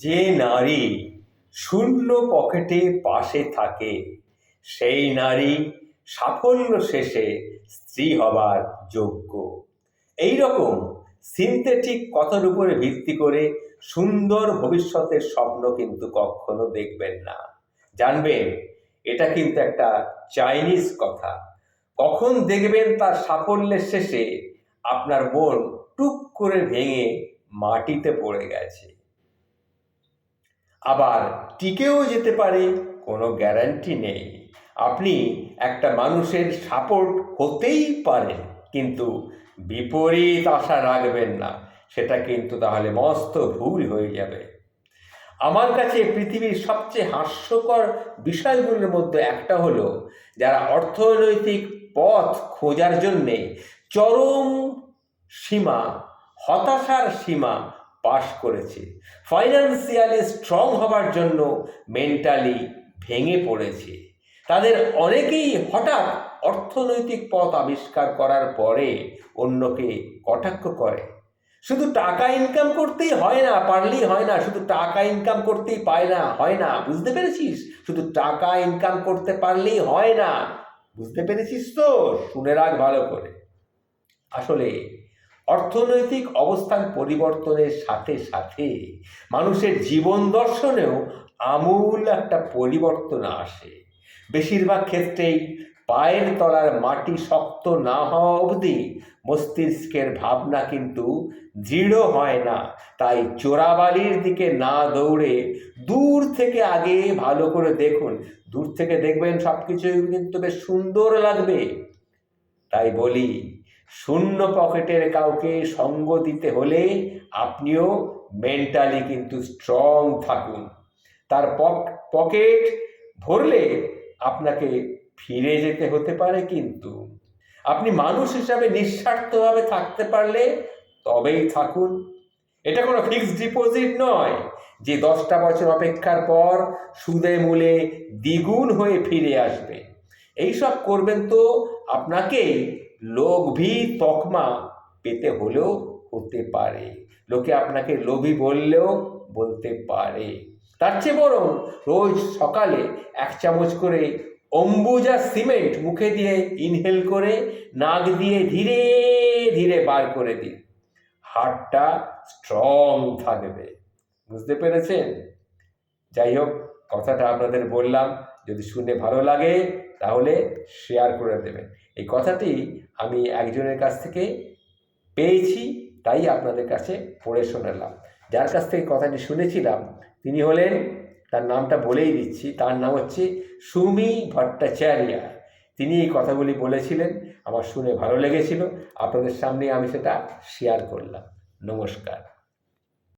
যে নারী শূন্য পকেটে পাশে থাকে, সেই নারী সাফল্য শেষে স্ত্রী হবার যোগ্য। এই রকম সিনথেটিক কথার উপরে ভিত্তি করে সুন্দর ভবিষ্যতের স্বপ্ন কিন্তু কখনো দেখবেন না। জানবেন, এটা কিন্তু একটা চাইনিজ কথা। কখন দেখবেন তার সাফল্যের শেষে আপনার মন টুক করে ভেঙে মাটিতে পড়ে গেছে। আবার টিকেও যেতে পারে, কোনো গ্যারান্টি নেই। আপনি একটা মানুষের সাপোর্ট হতেই পারেন, কিন্তু বিপরীত আশা রাখবেন না। সেটা কিন্তু তাহলে মস্ত ভুল হয়ে যাবে। আমার কাছে পৃথিবীর সবচেয়ে হাস্যকর বিষয়গুলোর মধ্যে একটা হলো, যারা অর্থনৈতিক পথ খোঁজার জন্যে চরম সীমা, হতাশার সীমা পাশ করেছে। ফাইন্যান্সিয়ালি স্ট্রং হবার জন্য মেন্টালি ভেঙে পড়েছে। তাদের অনেকেই হঠাৎ অর্থনৈতিক পথ আবিষ্কার করার পরে অন্যকে কটাক্ষ করে। শুধু টাকা ইনকাম করতেই হয় না, পারলেই হয় না, শুধু টাকা ইনকাম করতেই পায় না, হয় না, বুঝতে পেরেছিস? শুধু টাকা ইনকাম করতে পারলেই হয় না, বুঝতে পেরেছিস তো? শুনে রাখ ভালো করে। আসলে অর্থনৈতিক অবস্থান পরিবর্তনের সাথে সাথে মানুষের জীবন দর্শনেও আমূল একটা পরিবর্তন আসে। বেশিরভাগ ক্ষেত্রেই পায়ের তলার মাটি শক্ত না হওয়া অবধি মস্তিষ্কের ভাবনা কিন্তু দৃঢ় হয় না। তাই চোরাবালির দিকে না দৌড়ে দূর থেকে আগে ভালো করে দেখুন। দূর থেকে দেখবেন সব কিছুই কিন্তু বেশ সুন্দর লাগবে। তাই বলি শূন্য পকেটের কাউকে সঙ্গ দিতে হলে আপনিও মেন্টালি কিন্তু স্ট্রং থাকুন। তার পকেট ভরলে আপনাকে ফিরে যেতে হতে পারে কিন্তু। আপনি মানুষ হিসাবে নিঃস্বার্থভাবে থাকতে পারলে তবেই থাকুন। এটা কোনো ফিক্সড ডিপোজিট নয় যে দশটা বছর অপেক্ষার পর সুদে মূলে দ্বিগুণ হয়ে ফিরে আসবে। এইসব করবেন তো আপনাকে লোভী তকমা পেতে হলেও হতে পারে। লোকে আপনাকে লোভী বললেও বলতে পারে। তার চেয়ে বরং রোজ সকালে এক চামচ করে অম্বুজা সিমেন্ট মুখে দিয়ে ইনহেল করে নাক দিয়ে ধীরে ধীরে বার করে দিন। হার্টটা স্ট্রং থাকবে। বুঝতে পেরেছেন? যাই হোক, কথাটা আপনাদের বললাম। যদি শুনে ভালো লাগে, তাহলে শেয়ার করে দেবেন। এই কথাটি আমি একজনের কাছ থেকে পেয়েছি, তাই আপনাদের কাছে পড়ে শোনালাম। যার কাছ থেকে কথাটি শুনেছিলাম, তিনি হলেন, তার নামটা বলেই দিচ্ছি, তার নাম হচ্ছে সুমি ভট্টাচার্য। তিনি এই কথাগুলি বলেছিলেন, আমার শুনে ভালো লেগেছিল, আপনাদের সামনে আমি সেটা শেয়ার করলাম। নমস্কার।